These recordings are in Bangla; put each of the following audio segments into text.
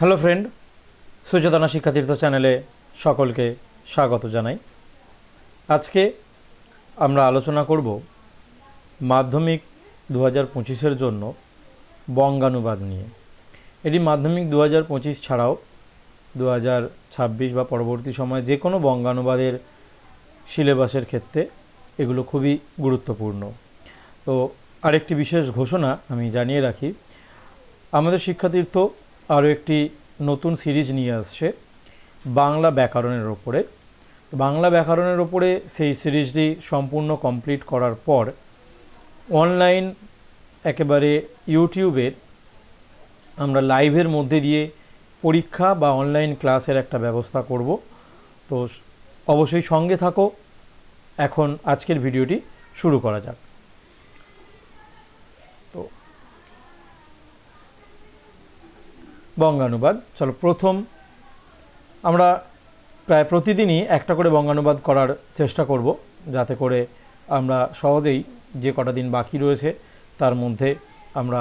হ্যালো ফ্রেন্ড সুচেতনা শিক্ষাতীর্থ চ্যানেলে সকলকে স্বাগত জানাই। আজকে আমরা আলোচনা করব মাধ্যমিক দু হাজার পঁচিশের জন্য বঙ্গানুবাদ নিয়ে। এটি মাধ্যমিক দু হাজার পঁচিশ ছাড়াও দু হাজার ছাব্বিশ বা পরবর্তী সময়ে যে কোনো বঙ্গানুবাদের সিলেবাসের ক্ষেত্রে এগুলো খুবই গুরুত্বপূর্ণ। তো আরেকটি বিশেষ ঘোষণা আমি জানিয়ে রাখি। আমাদের শিক্ষাতীর্থ আরও একটি নতুন সিরিজ নিয়ে আসছে, বাংলা ব্যাকরণের ওপরে। বাংলা ব্যাকরণের ওপরে সেই সিরিজটি সম্পূর্ণ কমপ্লিট করার পর অনলাইন একেবারে ইউটিউবে আমরা লাইভের মধ্যে দিয়ে পরীক্ষা বা অনলাইন ক্লাসের একটা ব্যবস্থা করব। তো অবশ্যই সঙ্গে থাকো। এখন আজকের ভিডিওটি শুরু করা যাক। বঙ্গানুবাদ। চলো প্রথম আমরা প্রায় প্রতিদিনই একটা করে বঙ্গানুবাদ করার চেষ্টা করব, যাতে করে আমরা সহজেই যে কটা দিন বাকি রয়েছে তার মধ্যে আমরা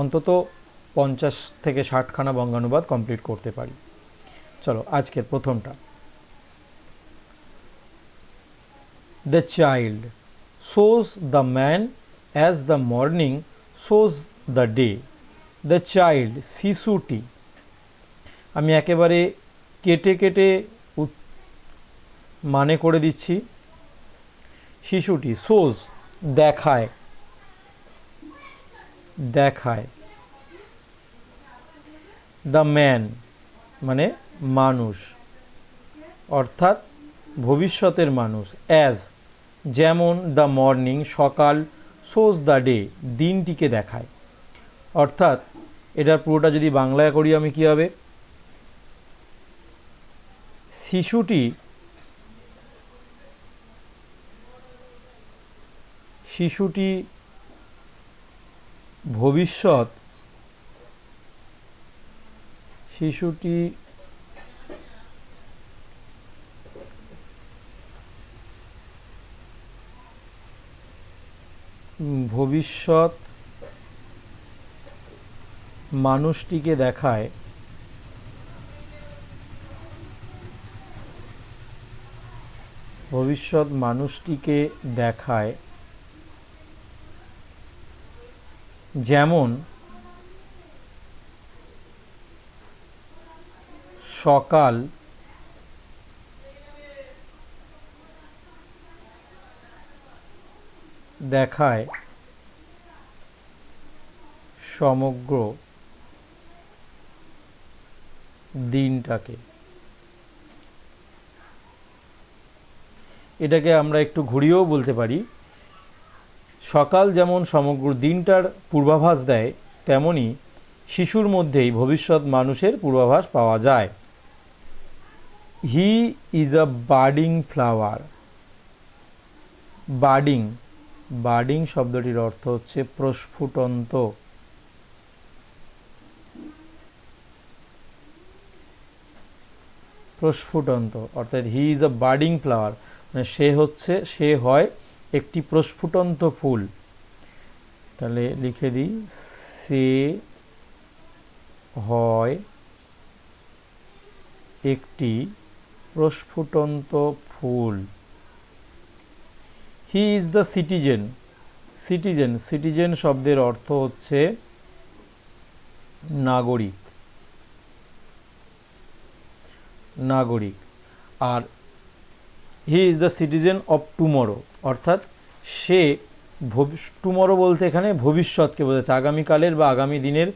অন্তত পঞ্চাশ থেকে ষাটখানা বঙ্গানুবাদ কমপ্লিট করতে পারি। চলো আজকের প্রথমটা। The child shows the man as the morning shows the day the child, শিশুটি। আমি একেবারে কেটে কেটে মানে করে দিচ্ছি। শিশুটি, সোজ, দেখায়। দেখায়। দ্য ম্যান মানে মানুষ। অর্থাৎ ভবিষ্যতের মানুষ। অ্যাজ, যেমন দ্য মর্নিং, সকাল, সোজ দ্য ডে, দিনটিকে দেখায়। অর্থাৎ এটার পুরোটা যদি বাংলায় করি আমি কী হবে? শিশুটি শিশুটি ভবিষ্যৎ শিশুটি ভবিষ্যৎ মানুষটিকে দেখায়। ভবিষ্যৎ মানুষটিকে দেখায়। যেমন সকাল দেখায় সমগ্র দিনটাকে। এটাকে আমরা একটু ঘুরিয়েও বলতে পারি, সকাল যেমন সমগ্র দিনটার পূর্বাভাস দেয়, তেমনি শিশুর মধ্যেই ভবিষ্যৎ মানুষের পূর্বাভাস পাওয়া যায়। He is a budding flower budding budding শব্দটির অর্থ হচ্ছে প্রস্ফুটন্ত। প্রস্ফুটন্ত, অর্থাৎ he is a budding flower মানে সে হচ্ছে, সে হয় একটি প্রস্ফুটন্ত ফুল। তাহলে লিখে দিই সে হয় একটি প্রস্ফুটন্ত ফুল। He is the citizen citizen citizen শব্দের অর্থ হচ্ছে নাগরিক। নাগরিক। আর he is the citizen of tomorrow, অর্থাৎ সে টুমরো বলতে এখানে ভবিষ্যৎকে বোঝাচ্ছে। আগামীকালের বা আগামী দিনের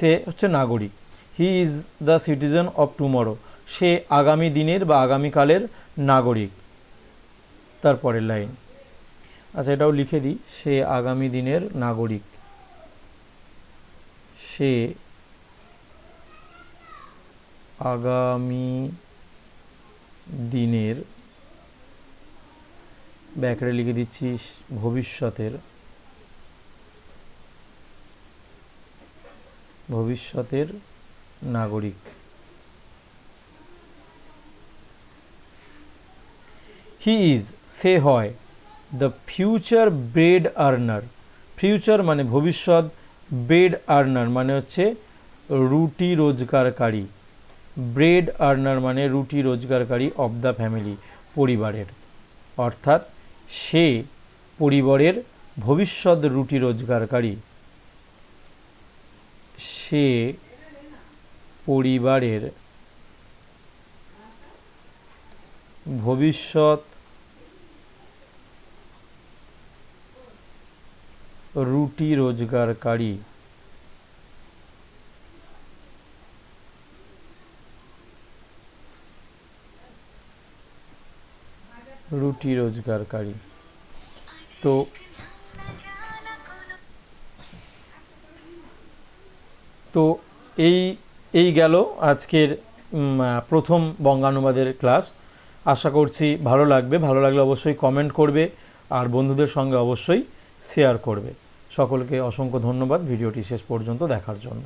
সে হচ্ছে নাগরিক। He is the citizen of tomorrow, সে আগামী দিনের বা আগামীকালের নাগরিক। তারপরের লাইন। আচ্ছা এটাও লিখে দিই। সে আগামী দিনের নাগরিক। সে আগামী দিনের ব্যাকরে লিখে দিচ্ছি ভবিষ্যতের। ভবিষ্যতের নাগরিক। হি ইজ সে হয় the future bread earner future মানে ভবিষ্যৎ ব্রেড আর্নার মানে হচ্ছে রুটি রোজগারকারী। ব্রেড আর্নার মানে রুটি রোজগারকারী অব দ্য ফ্যামিলি, পরিবারের। অর্থাৎ সে পরিবারের ভবিষ্যৎ রুটি রোজগারকারী। সে পরিবারের ভবিষ্যৎ রুটি রোজগারকারী রুটি রোজগারকারী। তো তো এই এই গেল আজকের প্রথম বঙ্গানুবাদের ক্লাস। আশা করছি ভালো লাগবে। ভালো লাগলে অবশ্যই কমেন্ট করবে আর বন্ধুদের সঙ্গে অবশ্যই শেয়ার করবে। সকলকে অসংখ্য ধন্যবাদ। ভিডিওটি শেষ পর্যন্ত দেখার জন্য।